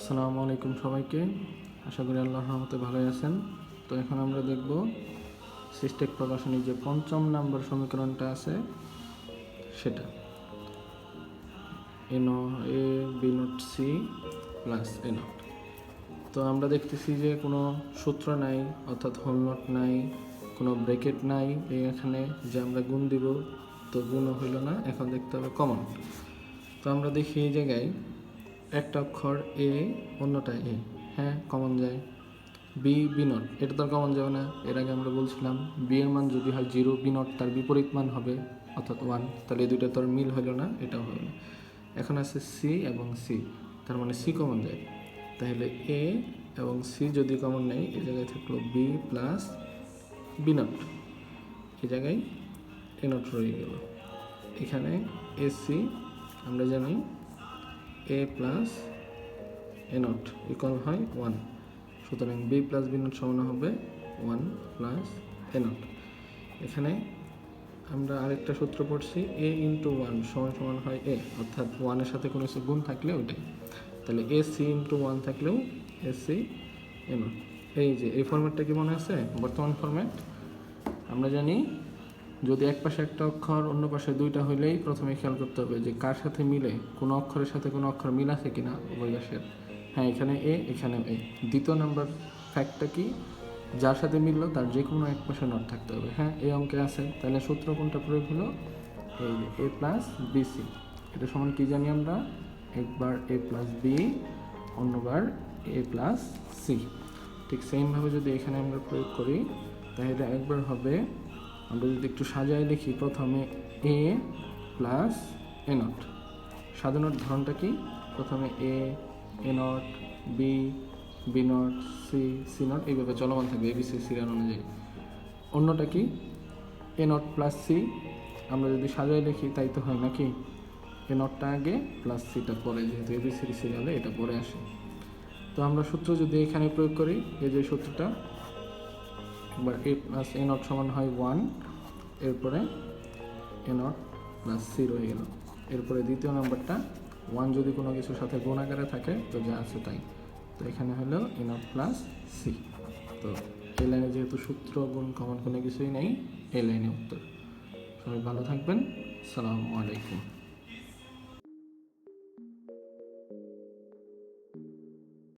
আসসালামু আলাইকুম সবাইকে। আশা করি আল্লাহর রহমতে ভালোই আছেন। তো এখন আমরা দেখব সিস্টেক প্রকাশনী যে পঞ্চম নাম্বার সমীকরণটা আছে, সেটা। এনো A B nought C plus A nought তো আমরা দেখতেছি যে কোনো সূত্র নাই, অর্থাৎ হোল নট নাই, কোনো ব্রেকেট নাই, এখানে যে আমরা গুণ দিব, তো গুণও হইল না, এখন দেখতে হবে কমন। তো আমরা দেখি এই জায়গায় একটা অক্ষর এ অন্যটা এ হ্যাঁ কমন যায়। বি বি নট এটা তো কমন যাবে না। এর আগে আমরা বলছিলাম বি এর মান যদি হয় জিরো বি নট তার বিপরীত মান হবে, অর্থাৎ ওয়ান তাহলে এই দুইটা তো আর মিল হলো না, এটাও হলো না। এখন আছে সি এবং সি তার মানে সি কমন যায়। তাহলে এ এবং সি যদি কমন নেই এই জায়গায় থাকল বি প্লাস বি নট এই জায়গায় এ নট রয়ে গেল। এখানে এ সি আমরা জানি A plus A nought equal হয় ওয়ান সুতরাং বি প্লাস বি নট সমান হবে ওয়ান প্লাস এ নট এখানে আমরা আরেকটা সূত্র পড়ছি এ ইন্টু ওয়ান সমান সমান হয় এ অর্থাৎ ওয়ানের সাথে কোনো কিছু গুণ থাকলে ওইটাই। তাহলে এ সি ইন্টু ওয়ান থাকলেও এ সি এ নট এই যে, এই ফর্ম্যাটটা কি মনে আছে? বর্তমান ফর্ম্যাট আমরা জানি যদি এক পাশে একটা অক্ষর, অন্য পাশে দুইটা হইলেই প্রথমে খেয়াল করতে হবে যে কার সাথে মিলে, কোনো অক্ষরের সাথে কোনো অক্ষর মিল আছে উভয় পাশের। হ্যাঁ এখানে এ এখানে এ। দ্বিতীয় নাম্বার ফ্যাক্টটা কি? যার সাথে মিললো, তার যে কোনো এক পাশে নট থাকতে হবে। হ্যাঁ এই অঙ্কে আছে। তাহলে সূত্র কোনটা প্রয়োগ হলো? এই এ প্লাস বিসি এটা সমান কি জানি আমরা? একবার এ প্লাস বি অন্যবার এ প্লাস সি ঠিক সেমভাবে যদি এখানে আমরা প্রয়োগ করি, তাহলে একবার হবে আমরা যদি একটু সাজায় লিখি প্রথমে এ প্লাস এ নট সাজানোর ধরনটা কি? প্রথমে A A nought B B nought C C nought এইভাবে চলমান থাকবে এবিসি সিরিয়াল অনুযায়ী। অন্যটা কি? এ নট প্লাস সি আমরা যদি সাজায় লিখি তাই তো হয় নাকি? এ নটটা আগে প্লাস সিটা পরে, যেহেতু এবিসি সিরিয়ালে এটা পরে আসে। তো আমরা সূত্র যদি এখানে প্রয়োগ করি, এই যে সূত্রটা একবার এ প্লাস এ নট সমান হয় ওয়ান এরপরে এ নট প্লাস সি রয়ে গেল। এরপরে দ্বিতীয় নাম্বারটা ওয়ান যদি কোনো কিছুর সাথে গুণ আকারে থাকে, তো যা আছে তাই। তো এখানে হলো এ নট প্লাস সি তো এই লাইনে যেহেতু সূত্র, গুণ, কমন কোনো কিছুই নেই, এই লাইনে উত্তর। সবাই ভালো থাকবেন। সালামু আলাইকুম।